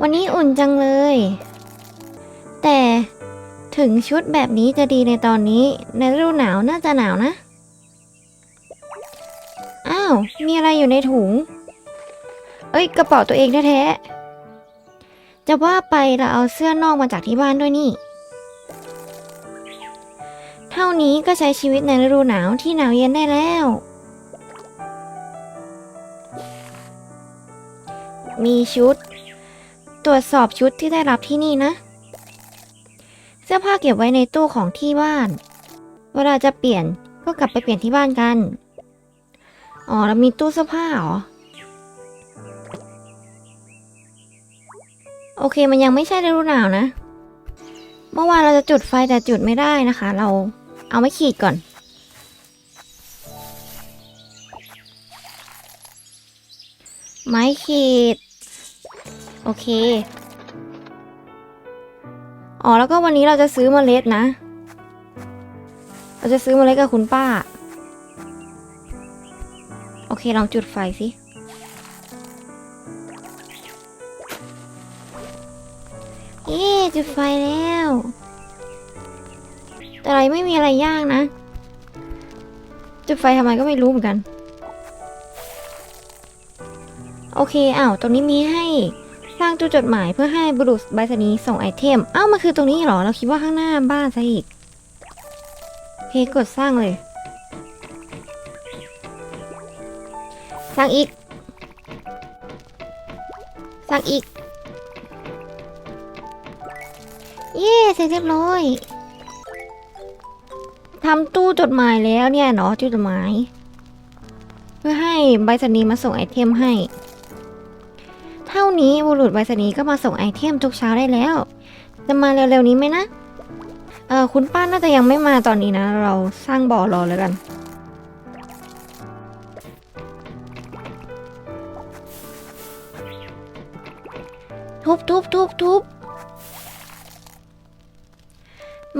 วันนี้อุ่นจังเลย แต่ถึงชุดแบบนี้จะดีในตอนนี้ ในฤดูหนาวน่าจะหนาวนะ อ้าว มีอะไรอยู่ในถุง เอ้ย กระเป๋าตัวเองแท้ๆ จะว่าไปเราเอาเสื้อนอกมาจากที่บ้านด้วยนี่ เท่านี้ก็ใช้ชีวิตในฤดูหนาวที่หนาวเย็นได้แล้ว มีชุด ตรวจสอบชุดที่ได้รับที่นี่นะ เสื้อผ้าเก็บไว้ในตู้ของที่บ้าน เวลาจะเปลี่ยนก็กลับไปเปลี่ยนที่บ้านกัน อ๋อ แล้วมีตู้เสื้อผ้าเหรอ โอเค มันยังไม่ใช่ฤดูหนาวนะ เมื่อวานเราจะจุดไฟแต่จุดไม่ได้นะคะ เราเอาไม่ขีดก่อนไม้ขีด โอเค อ๋อแล้วก็วันนี้เราจะซื้อเมล็ดนะ เราจะซื้อเมล็ดกับคุณป้า โอเคลองจุดไฟสิเย้จุดไฟแล้ว แต่อะไรไม่มีอะไรยากนะ จุดไฟทำไมก็ไม่รู้เหมือนกัน โอเค อ้าว ตรงนี้มีให้ สร้างตู้จดหมายเพื่อให้บุรุษไปรษณีส่งไอเทม เอ้ามันคือตรงนี้เหรอ เราคิดว่าข้างหน้าบ้านซะอีกเคกดสร้างเลย สร้างอีก สร้างอีก เย้เสร็จเรียบร้อยทำตู้จดหมายแล้วเนี่ยเนาะตู้จดหมาย เพื่อให้ใบรษณีมาส่งไอเทมให้ นี้บุรุษไปรษณีย์ก็มาส่งไอเทมทุกเช้าได้แล้ว จะมาเร็วๆนี้ไหมนะ เออคุณป้าน่าจะยังไม่มาตอนนี้นะ เราสร้างบ่อรอแล้วกัน ทุบทุบทุบทุบ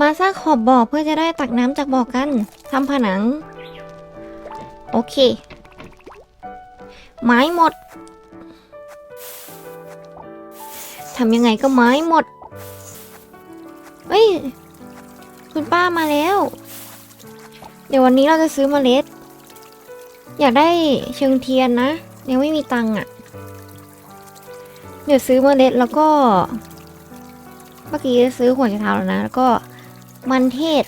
มาสร้างขอบบ่อเพื่อจะได้ตักน้ำจากบ่อกันทำผนัง โอเค ไม้หมด ทำยังไงก็ไม้หมด เฮ้ย คุณป้ามาแล้ว เดี๋ยววันนี้เราจะซื้อเมล็ด อยากได้เชิงเทียนนะยังไม่มีตังค์อะ เดี๋ยวซื้อเมล็ดแล้วก็ เมื่อกี้ซื้อหัวไชเท้าแล้วนะ แล้วก็มันเทศ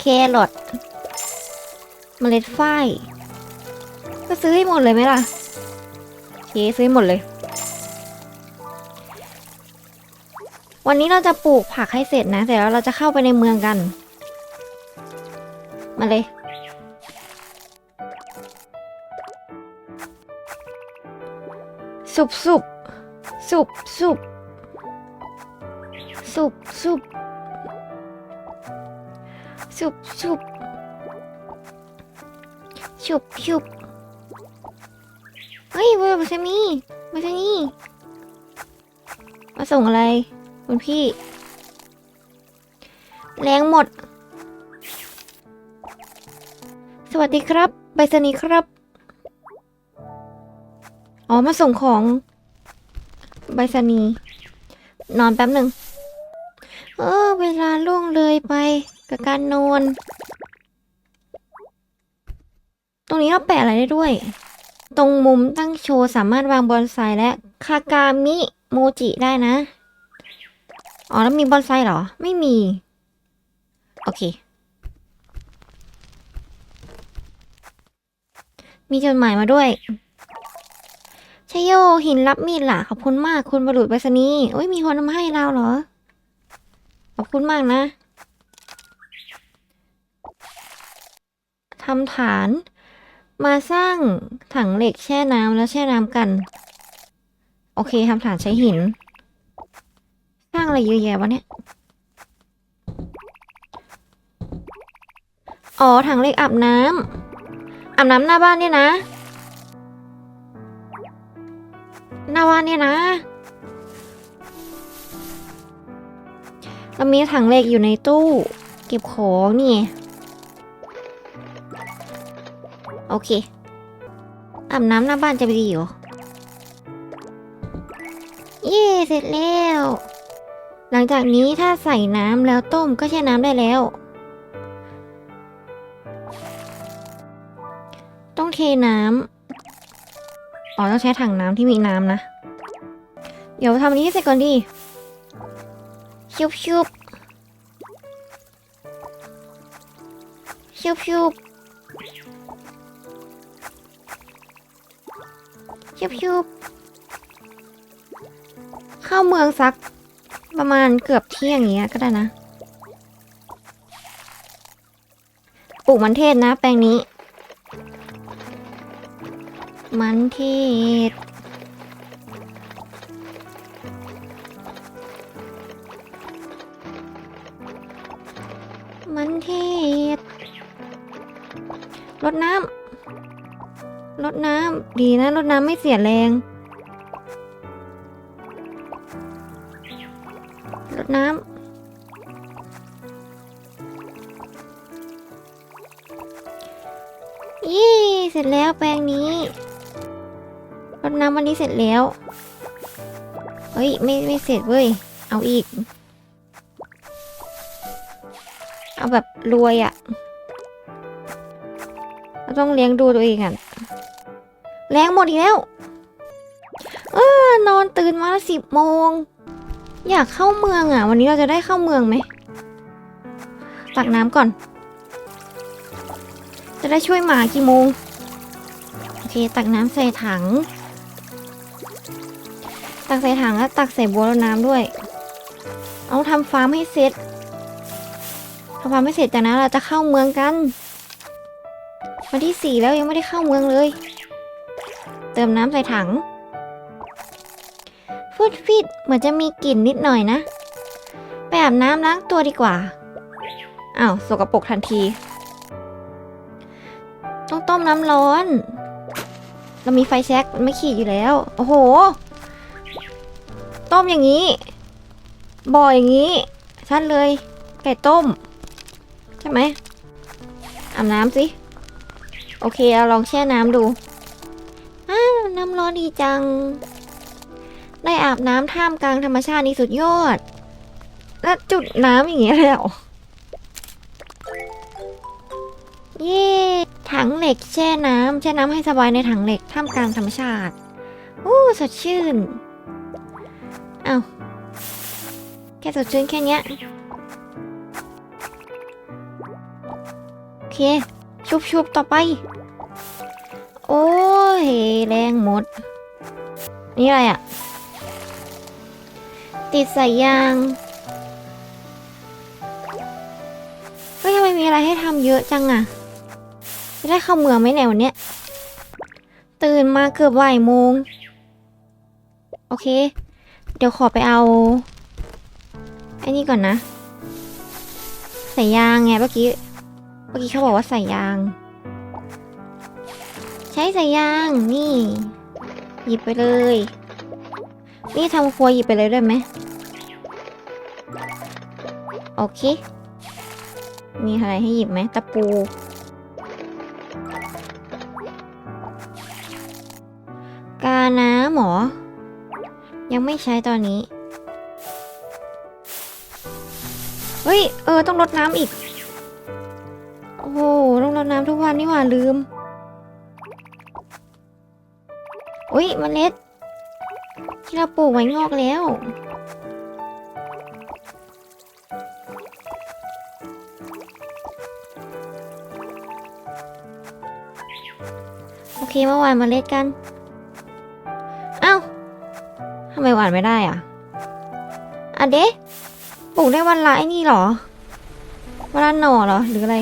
แครอทเมล็ดฝ้ายก็ซื้อให้หมดเลยไหมล่ะเคซื้อหมดเลย วันนี้เราจะปลูกผักให้เสร็จนะแต่แล้วเราจะเข้าไปในเมืองกัน มาเลย สุบสุบสุบสุบสุบสุบสุบสุบชุบชุบเฮ้ยเบอร์บัสมีบัสมีมาส่งอะไร คุณพี่ แรงหมด สวัสดีครับ ไปรษณีครับ อ๋อ มาส่งของไปรษณีนอนแป๊บหนึ่ง เออ เวลาล่วงเลยไปกับการนอน ตรงนี้เราแปะอะไรได้ด้วย ตรงมุมตั้งโชว์สามารถวางบอนไซและคากามิโมจิได้นะ อ๋อ แล้วมีบอนไซเหรอ ไม่มี โอเค มีจดหมายมาด้วยชยโยหินรับมีดล่ะ ขอบคุณมากคุณบรุษไปรษณีย์โอ้ยมีคนทำให้เราเหรอ ขอบคุณมากนะทำฐาน มาสร้างถังเหล็กแช่น้ำแล้วแช่น้ำกัน โอเคทำฐานใช้หิน สร้างอะไรเยอะแยะวะเนี่ย อ๋อถังเหล็กอาบน้ำอาบน้ำหน้าบ้านเนี่ยนะ หน้าบ้านเนี่ยนะ เรามีถังเหล็กอยู่ในตู้ เก็บของนี่ โอเคอาบน้ำหน้าบ้านจะไปดีเหรอ เย่เสร็จแล้ว หลังจากนี้ถ้าใส่น้ำแล้วต้มก็แช่น้ำได้แล้ว ต้องเทน้ำอ๋อต้องใช้ถังน้ำที่มีน้ำนะ เดี๋ยวทำนี้ให้เสร็จก่อนดิชุบชุบชุบชุบชุบชุบเข้าเมืองสัก ประมาณเกือบเที่ยงอย่างเงี้ยก็ได้นะ ปลูกมันเทศนะ แปลงนี้ มันเทศมันเทศรดน้ำรดน้ำดีนะรดน้ำไม่เสียแรง แล้ว เฮ้ย ไม่ไม่เสร็จเว้ย เอาอีก เอาแบบรวยอะ่ะเราต้องเลี้ยงดูตัวเองอะ่ะแรงหมดอีกแล้ว เออนอนตื่นมาสิบโมง อยากเข้าเมืองอะ่ะ วันนี้เราจะได้เข้าเมืองไหมตักน้ำก่อน จะได้ช่วยหมากี่โมง โอเค ตักน้ำใส่ถัง ตักใส่ถังแล้วตักใส่บัวรดน้ำด้วย เอาทำฟาร์มให้เสร็จทำความไม่เสร็จจากนั้นเราจะเข้าเมืองกันวันที่สี่แล้วยังไม่ได้เข้าเมืองเลย เติมน้ำใส่ถังฟุดฟิตเหมือนจะมีกลิ่นนิดหน่อยนะไปอาบน้ำล้างตัวดีกว่าอ้าวสกปรกทันที ต้องต้มน้ำร้อน เรามีไฟแช็กไม่ขีดอยู่แล้ว โอ้โห ต้มอย่างนี้ บ่ออย่างนี้ ชัดเลย ไก่ต้ม ใช่ไหมอาบน้ำสิ โอเคเราลองแช่น้ำดูอ้าน้ำร้อนดีจัง ได้อาบน้ำท่ามกลางธรรมชาตินี่สุดยอด แล้วจุดน้ำอย่างเงี้ยเลยเหรอเย่ถังเหล็กแช่น้ำแช่น้ำให้สบายในถังเหล็กท่ามกลางธรรมชาติ อู้สดชื่น ค่สดชื่นแค่เนี้ยโอเค ชุบชุบต่อไป โอ้ยแรงหมด นี่อะไรอะ่ะ ติดสายยางเฮ้ยทำไมมีอะไรให้ทำเยอะจังอะ่ะจะได้เข้าเมืองไหมเนี่ยวันเนี้ยตื่นมาเกือบบ่ายโมง โอเค เดี๋ยวขอไปเอา อ้นี่ก่อนนะ ใสายยางไงเมื่อกี้ เมื่อกี้เขาบอกว่าใส่ยาง ใช้ใส่ยางนี่ หยิบไปเลย นี่ทำครัวหยิบไปเลยได้ไหมโอเค มีอะไรให้หยิบไหมตะปู กาน้ำหมอ ยังไม่ใช้ตอนนี้ ฮ้ย เออ ต้องรดน้ำอีก โอ้โหต้องรดน้ำทุกวันนี่หว่าลืมอุ้ยเมล็ด ที่เราปลูกไว้งอกแล้ว โอเคมาหวานเมล็ดกัน เอ้าทำไมหวานไม่ได้อะอะเดะ ปลูกได้วันละไอ้นี่เหรอ วันละหน่อเหรอ หรืออะไร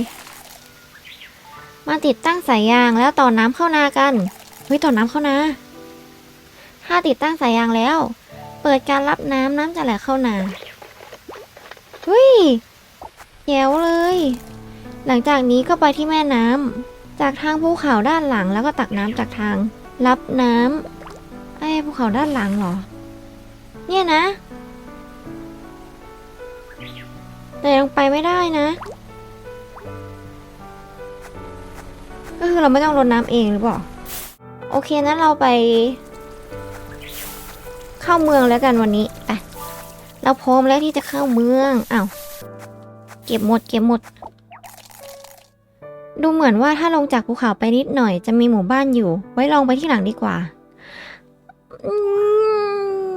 มาติดตั้งสายยางแล้วต่อน้ำเข้านากัน เฮ้ยต่อน้ำเข้านาถ้าติดตั้งสายยางแล้ว เปิดการรับน้ำน้ำจะไหลเข้านา เฮ้ยแยวเลย หลังจากนี้ก็ไปที่แม่น้ำจากทางภูเขาด้านหลังแล้วก็ตักน้ำจากทาง รับน้ำไอ้ภูเขาด้านหลังเหรอ เนี่ยนะ แต่ยังไปไม่ได้นะ ก็คือเราไม่ต้องรดน้ำเองหรือเปล่า โอเคนั้นเราไป เข้าเมืองแล้วกันวันนี้ไปเราพร้อมแล้วที่จะเข้าเมืองอ้าวเก็บหมดเก็บหมด ดูเหมือนว่าถ้าลงจากภูเขาไปนิดหน่อย จะมีหมู่บ้านอยู่ ไว้ลองไปที่หลังดีกว่าอืม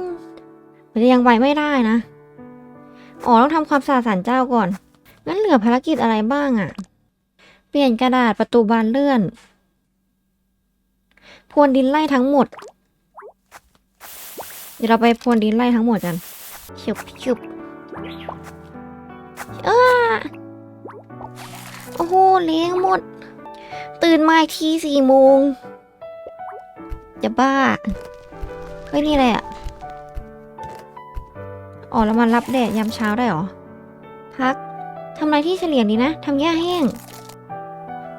มันยังไปไม่ได้นะ อ๋อต้องทำความสะอาดศาลเจ้าก่อน งั้นเหลือภารกิจอะไรบ้างอะเปลี่ยนกระดาษประตูบานเลื่อน พรวนดินไล่ทั้งหมด เดี๋ยวเราไปพรวนดินไล่ทั้งหมดกันชุบชุบเอ้าโอ้โหเลี้ยงหมด ตื่นมาอีกทีสี่โมงจะบ้า เฮ้ย นี่อะไรอะ อ๋อแล้วมันรับแดดยามเช้าได้หรอ พัก ทำอะไรที่เฉลียงดีนะ ทำหญ้าแห้ง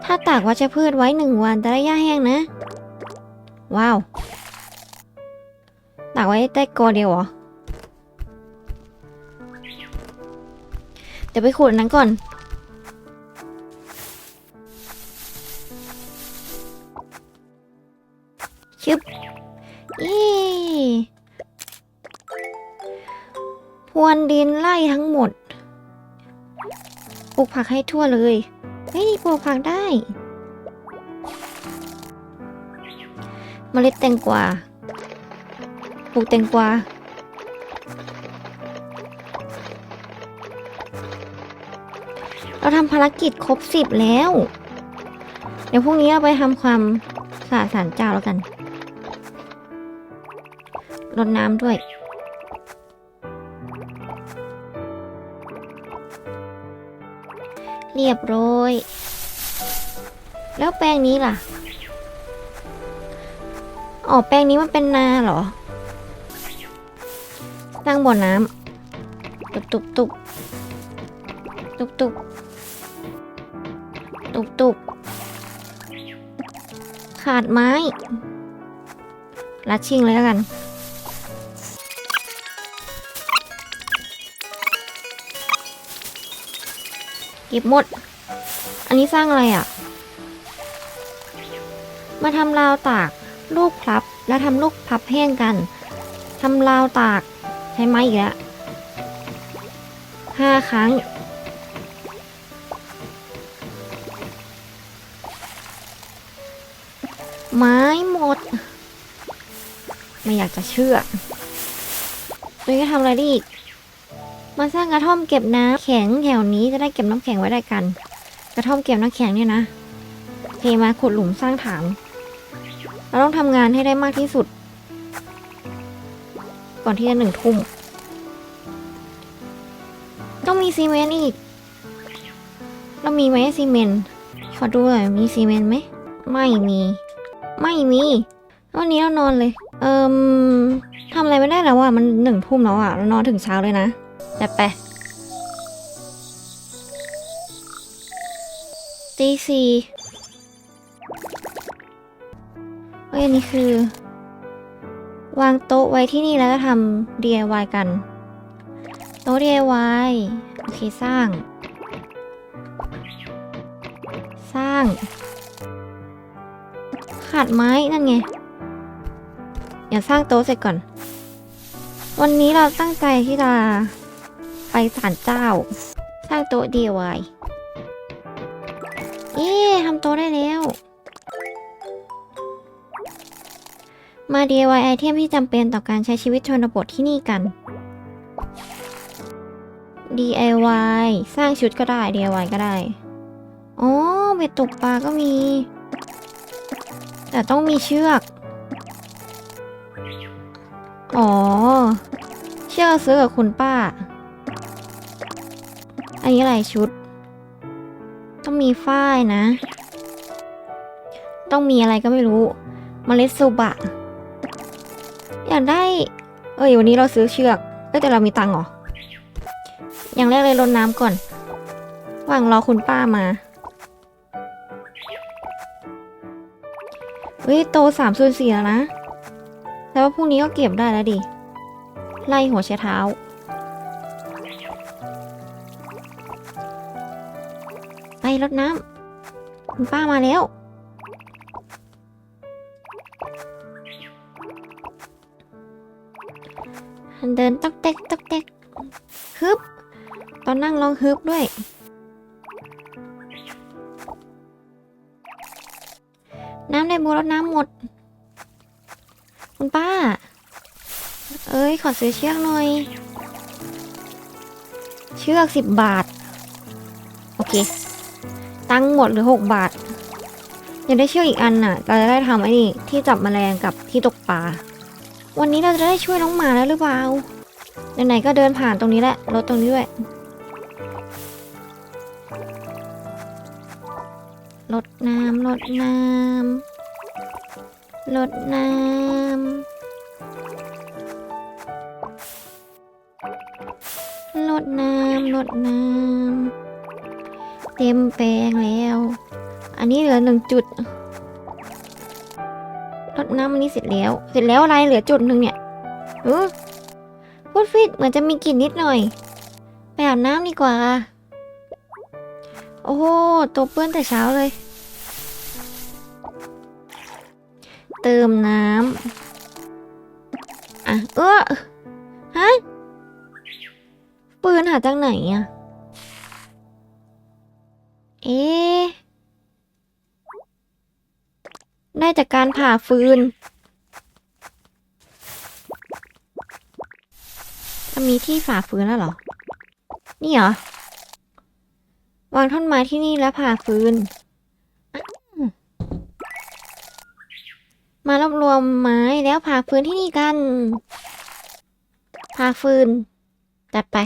ถ้าตากวัชพืชไว้หนึ่งวันจะได้หญ้าแห้งนะ ว้าว ตากไว้ได้กอเดียวเหรอ เดี๋ยวไปขุดนั้นก่อน พรวนดินไล่ทั้งหมด ปลูกผักให้ทั่วเลย เฮ้ยปลูกผักได้เมล็ดแตงกวา ปลูกแตงกวา เราทำภารกิจครบสิบแล้ว เดี๋ยวพรุ่งนี้เราไปทำความสะอาดศาลเจ้าแล้วกัน รดน้ำด้วย เรียบร้อย แล้วแปลงนี้ล่ะ อ๋อ แปลงนี้มันเป็นนาเหรอสร้งบ่อน้ำ ตุบตุบตุบตุบตุบตุบตุบขาดไม้ลัดชิงเลยแล้วกัน เก็บหมด อันนี้สร้างอะไรอะ มาทำราวตากลูกพับ แล้วทำลูกพับแห้งกันทำราวตากใช้ไม้อีกแล้วห้าครั้ง ไม้หมด ไม่อยากจะเชื่อ ตัวนี้ทำอะไรได้อีก มาสร้างกระท่อมเก็บน้ำแข็งแถวนี้จะได้เก็บน้ำแข็งไว้ได้กัน กระท่อมเก็บน้ำแข็งเนี่ยนะเทมาขุดหลุมสร้างฐานเราต้องทำงานให้ได้มากที่สุด ก่อนที่จะหนึ่งทุ่ม ต้องมีซีเมนต์อีก เรามีไหมซีเมนต์ขอดูหน่อยมีซีเมนต์ไหม ไม่มี ไม่มีวันนี้เรานอนเลย เอิมทำอะไรไม่ได้แล้วอะ มันหนึ่งทุ่มแล้วอะ เรานอนถึงเช้าเลยนะ จัดไปตีสี่เฮ้ยอันนี้คือ วางโต๊ะไว้ที่นี่แล้วก็ทำ DIY กัน โต๊ะ DIY โอเค สร้าง สร้าง ขาดไม้ นั่นไงอย่าสร้างโต๊ะเสร็จก่อน วันนี้เราตั้งใจที่จะ ไปศาลเจ้าสร้างโต๊ะ DIY เอ๊ทำโต๊ะได้แล้ว มา DIY ไอเทมที่จำเป็นต่อการใช้ชีวิตชนบทที่นี่กัน DIY สร้างชุดก็ได้ DIY ก็ได้ อ๋อเบ็ดตกปลาก็มี แต่ต้องมีเชือก อ๋อ เชือกซื้อกับคุณป้า อันนี้อะไรชุด ต้องมีฝ้ายนะ ต้องมีอะไรก็ไม่รู้มเมล็ดซูบะ อยากได้ เอ้ยวันนี้เราซื้อเชือกเอ้แต่เรามีตังค์หรอ อย่างแรกเลยรดน้ำก่อนว่างรอคุณป้ามาเฮ้ยโตสามส่วนสี่แล้วนะแต่ว่าพรุ่งนี้ก็เก็บได้แล้วดิ ไล่หัวใช้เท้า รดน้ำคุณป้ามาแล้ว เดินตอกแตกตอกแตกฮึบ ตอนนั่งลองฮึบด้วย น้ำในบัวแล้วน้ำหมด คุณป้า เอ้ย ขอซื้อเชือกหน่อย เชือกสิบบาท โอเค ตังค์หมดหรือหกบาทยังได้เชือกอีกอันน่ะ เราจะได้ทำไอ้นี่ที่จับแมลงกับที่ตกปลา วันนี้เราจะได้ช่วยน้องหมาแล้วหรือเปล่า ไหนๆก็เดินผ่านตรงนี้แหละ รถตรงนี้ด้วยรดน้ำรดน้ำรดน้ำรดน้ำรดน้ำ เต็มแปลงแล้ว อันนี้เหลือหนึ่งจุดรดน้ำอันนี้เสร็จแล้ว เสร็จแล้วอะไรเหลือจุดหนึ่งเนี่ยเออพูดฟิตเหมือนจะมีกลิ่นนิดหน่อย ไปอาบน้ำดีกว่า โอ้โหตัวเปื้อนแต่เช้าเลย เติมน้ำอะเออฮะปืนหาจากไหนอะ เอ๊ได้จากการผ่าฟืน จะมีที่ฝ่าฟืนแล้วเหรอ นี่เหรอ วางท่อนไม้ที่นี่แล้วผ่าฟืน มารวบรวมไม้แล้วผ่าฟืนที่นี่กัน ผ่าฟืน จัดไป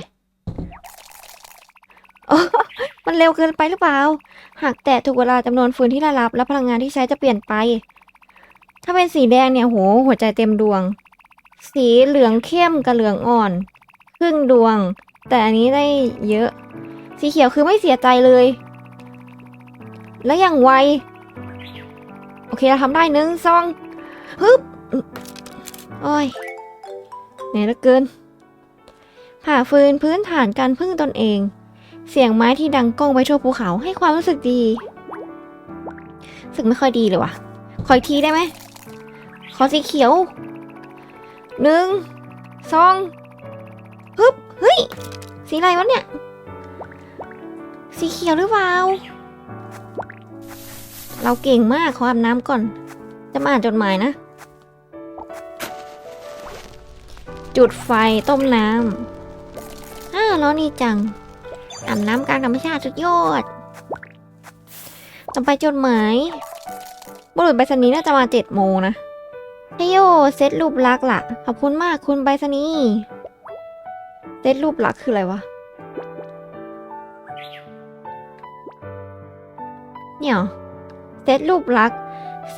มันเร็วเกินไปหรือเปล่า หากแตะถูกเวลาจำนวนฟืนที่ได้รับ และพลังงานที่ใช้จะเปลี่ยนไป ถ้าเป็นสีแดงเนี่ยโหหัวใจเต็มดวง สีเหลืองเข้มกับเหลืองอ่อน ครึ่งดวง แต่อันนี้ได้เยอะ สีเขียวคือไม่เสียใจเลย แล้วอย่างไว โอเคเราทำได้หนึ่งสองฮึบโอ้ยเหนื่อยเหลือเกินผ่าฟืนพื้นฐานการพึ่งตนเอง เสียงไม้ที่ดังก้องไปทั่วภูเขาให้ความรู้สึกดีสึกไม่ค่อยดีเลยว่ะ ขออีกทีได้ไหม ขอสีเขียว หนึ่ง สองฮึบ เฮ้ย สีอะไรวะเนี่ย สีเขียวหรือเปล่า เราเก่งมาก ขออาบน้ำก่อน จะมาอ่านจดหมายนะ จุดไฟต้มน้ำอ้าร้อนนี่จัง อาบน้ำกลางธรรมชาติสุดยอด ต่อไปจดหมาย บุรุษไปรษณีย์น่าจะมาเจ็ดโมงนะเฮโยเซตรูปลักษ์ล่ะ ขอบคุณมากคุณไปรษณีย์เซตรูปลักษ์คืออะไรวะ เนี่ยเซตรูปลักษ์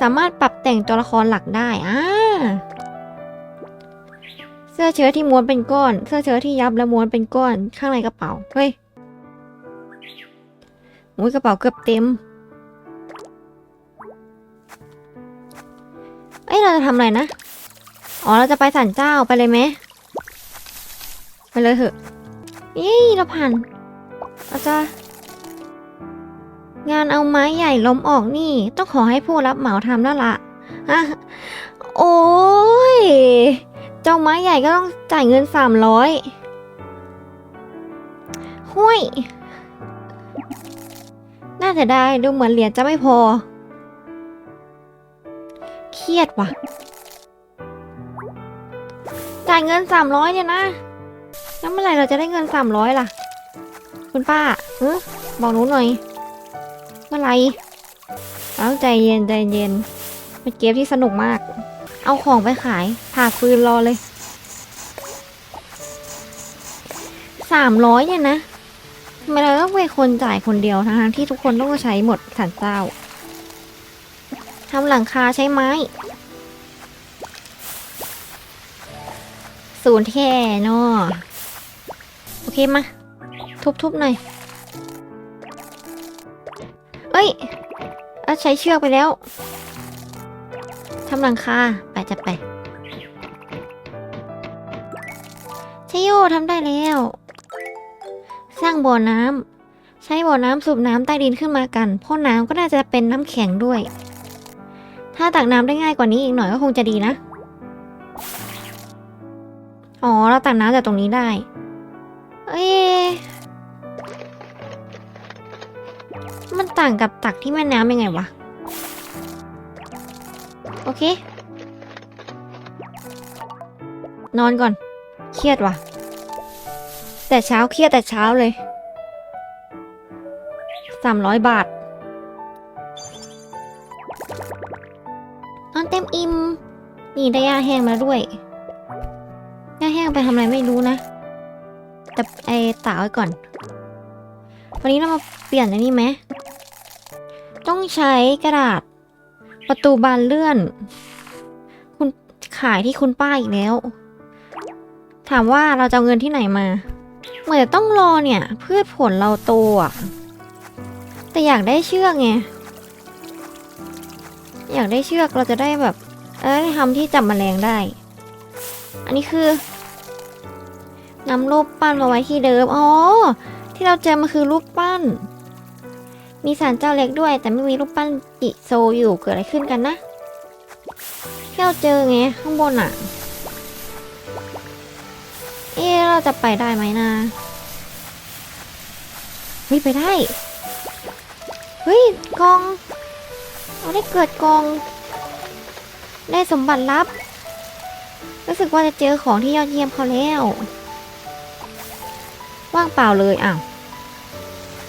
สามารถปรับแต่งตัวละครหลักได้อ่าเสื้อเชิ้ตที่ม้วนเป็นก้อน เสื้อเชิ้ตที่ยับและม้วนเป็นก้อน ข้างในกระเป๋า เฮ้ย อ้ยกระเป๋าเกือบเต็ม เอ้ยเราจะทำอะไรนะ อ๋อเราจะไปสันเจ้าไปเลยไหมไปเลยเถอะเยี่เราผ่านเราจะ งานเอาไม้ใหญ่ล้มออกนี่ ต้องขอให้ผู้รับเหมาทำแล้วละฮะโอ้ย เจ้าไม้ใหญ่ก็ต้องจ่ายเงินสามร้อยห้วยาจะได้ดูเหมือนเหรียญจะไม่พอ เครียดว่ะ จ่ายเงินสามร้อยเนี่ยนะแล้วเมื่อไหร่เราจะได้เงินสามร้อยล่ะ คุณป้าเออบอกหนูหน่อย เมื่อไหร่เอาใจเย็นใจเย็นเป็นเกมที่สนุกมาก เอาของไปขายผ่าฟืนรอเลยสามร้อยเนี่ยนะ ทำไมเราต้องเป็นคนจ่ายคนเดียวทั้งๆที่ทุกคนต้องใช้หมดสันเจ้าทำหลังคาใช้ไม้ ศูนย์แท่เนาะโอเคมา ทุบๆหน่อย เอ้ยเอาใช้เชือกไปแล้วทำหลังคา ไปจัดไปใช้โยทำได้แล้ว สร้างบ่อน้ำใช้บ่อน้ำสูบน้ำใต้ดินขึ้นมากันเพราะน้ำก็น่าจะเป็นน้ำแข็งด้วย ถ้าตักน้ำได้ง่ายกว่านี้อีกหน่อยก็คงจะดีนะ อ๋อเราตักน้ำจากตรงนี้ได้ เอ้ยมันต่างกับตักที่แม่น้ำยังไงวะ โอเค นอนก่อน เครียดว่ะ แต่เช้าเครียดแต่เช้าเลยสามร้อยบาท นอนเต็มอิ่ม นี่ได้ยาแห้งมาด้วยยาแห้งไปทำอะไรไม่รู้นะ แต่ไอตาไว้ก่อน วันนี้เรามาเปลี่ยนอันนี้ไหม ต้องใช้กระดาษ ประตูบานเลื่อน คุณขายที่คุณป้าอีกแล้ว ถามว่าเราจะเอาเงินที่ไหนมา เหมือนจะต้องรอเนี่ยพืชผลเราโตอะ แต่อยากได้เชือกไง อยากได้เชือกเราจะได้แบบ เอ้ทำที่จับแมลงได้ อันนี้คือนำรูปปั้นมาไว้ที่เดิม อ๋อ ที่เราเจอมันคือรูปปั้น มีสารเจ้าเล็กด้วย แต่ไม่มีรูปปั้นจิโซอยู่เกิดอะไรขึ้นกันนะที่เราเจอไงข้างบนอะ เอ๊เราจะไปได้ไหมนะเฮ้ยไปได้ เฮ้ยกอง เราได้เกิดกอง ได้สมบัติลับ รู้สึกว่าจะเจอของที่ยอดเยี่ยมเขาแล้ว ว่างเปล่าเลยอ้าว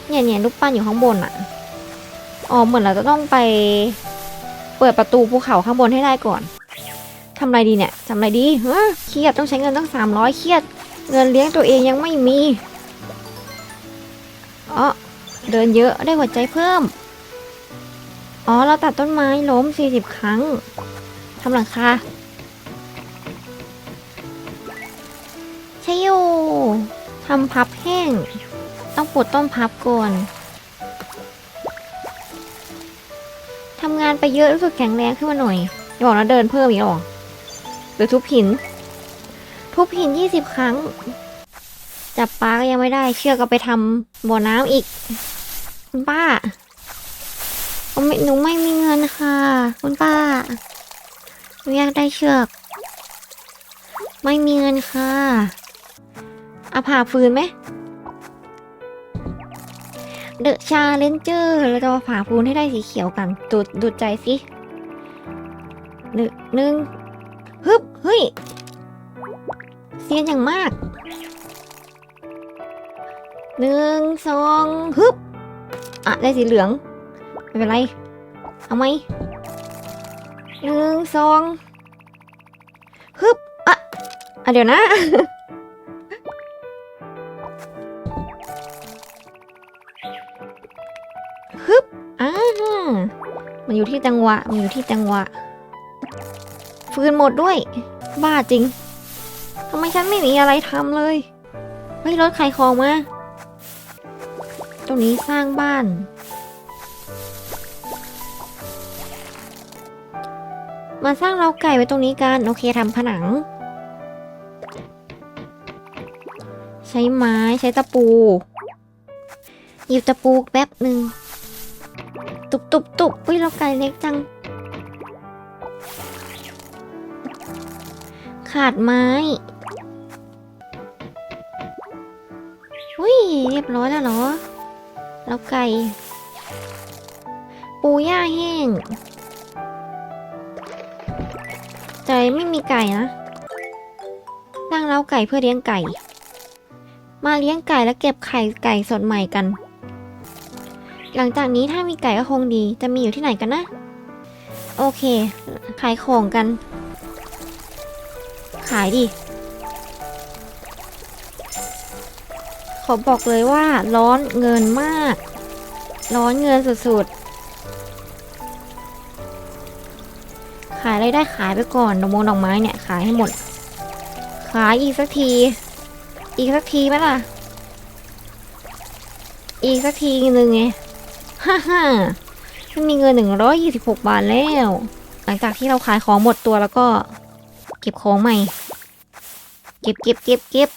เนี่ยเนี่ยรูปปั้นอยู่ข้างบนอะ อ๋อเหมือนเราจะต้องไป เปิดประตูภูเขาข้างบนให้ได้ก่อนทำไรดีเนี่ยทำไรดีเฮะเครียดต้องใช้เงินตั้งสามร้อยเครียด เงินเลี้ยงตัวเองยังไม่มีอ๋อเดินเยอะได้หัวใจเพิ่ม อ๋อ เราตัดต้นไม้ล้ม 40 ครั้งทำหลังคาใช่อยู่ทำพับแห้ง ต้องปลูดต้นพับก่อนทำงานไปเยอะรู้สึกแข็งแรงขึ้นมาหน่อยอย่าบอกนะเดินเพิ่มอีกหรอหรือทุบหิน ทุบหิน 20 ครั้ง จับปลาก็ยังไม่ได้ เชือกก็ไปทำบ่อน้ำอีก ป้าผมไม่หนูไม่มีเงินค่ะ คุณป้าหนูอยากได้เชือก ไม่มีเงินค่ะเอาผ่าฟืนไหมเดอะชาเลนเจอร์เราจะมาผ่าฟืนให้ได้สีเขียวกัน ดูดดูดใจสิหนึ่งหนึ่งฮึบ เฮ้ย เสียนอย่างมากหนึ่งสองฮึบอะ ได้สีเหลือง ไม่เป็นไร เอาไหมหนึ่งสองฮึบอะอะ เดี๋ยวนะ ฮึบอ่ามันอยู่ที่จังหวะ มันอยู่ที่จังหวะ ฟืนหมดด้วย บ้าจริง ทำไมฉันไม่มีอะไรทำเลย เฮ้ยรถขายของมา ตรงนี้สร้างบ้าน มาสร้างเล้าไก่ไว้ตรงนี้กัน โอเคทำผนัง ใช้ไม้ใช้ตะปู หยิบตะปูแป๊บหนึ่ง ตุบตุบตุบอุ้ยเล้าไก่เล็กจังขาดไม้ อุ้ยเรียบร้อยแล้วเหรอเล้าไก่ ปูย่าแห้งแต่ไม่มีไก่นะสร้างเล้าไก่เพื่อเลี้ยงไก่ มาเลี้ยงไก่แล้วเก็บไข่ไก่สดใหม่กัน หลังจากนี้ถ้ามีไก่ก็คงดี จะมีอยู่ที่ไหนกันนะ โอเค ขายของกัน ขายดิ อบอกเลยว่าร้อนเงินมาก ร้อนเงินสุดๆ ขายอะไรได้ขายไปก่อนดอกมงดอกไม้เนี่ย ขายให้หมด ขายอีกสักที อีกสักทีไหมล่ะ อีกสักทีหนึ่งไงฮ่าฮ่าฉันมีเงินหนึ่งร้อยยี่สิบหกบาทแล้ว หลังจากที่เราขายของหมดตัวแล้วก็ เก็บของใหม่ เก็บเก็บเก็บเก็บ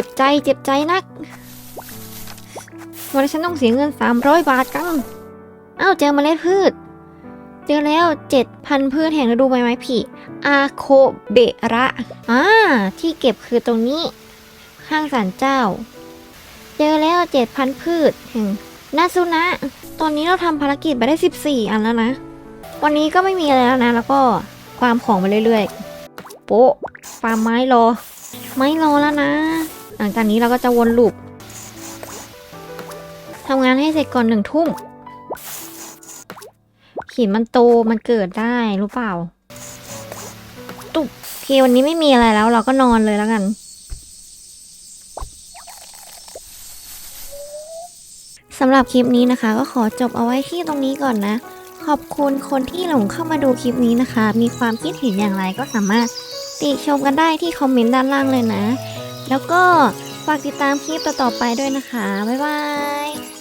จ็บใจเจ็บใจนักวันนี้ฉันต้องเสียเงินสามร้อยบาทกันอ้าวเจอเมล็ดพืช เจอแล้วเจ็ดพันพืชแห่งฤดูใบไม้ผลิอาโคเบระอ่าที่เก็บคือตรงนี้ ข้างศาลเจ้า เจอแล้วเจ็ดพันพืชแห่งนาซุนะ ตอนนี้เราทำภารกิจไปได้ 14 อันแล้วนะ วันนี้ก็ไม่มีอะไรแล้วนะ แล้วก็ความของไปเรื่อยๆ โป๊ะฟาร์มไม้รอ ไม้รอแล้วนะ หลังจากนี้เราก็จะวนลูปทำงานให้เสร็จก่อนหนึ่งทุ่มหินมันโตมันเกิดได้รู้เปล่า ตุ๊บเควันนี้ไม่มีอะไรแล้ว เราก็นอนเลยแล้วกัน สำหรับคลิปนี้นะคะ ก็ขอจบเอาไว้ที่ตรงนี้ก่อนนะ ขอบคุณคนที่หลงเข้ามาดูคลิปนี้นะคะ มีความคิดเห็นอย่างไรก็สามารถติชมกันได้ที่คอมเมนต์ด้านล่างเลยนะ แล้วก็ฝากติดตามคลิปต่อๆไปด้วยนะคะ บ๊ายบาย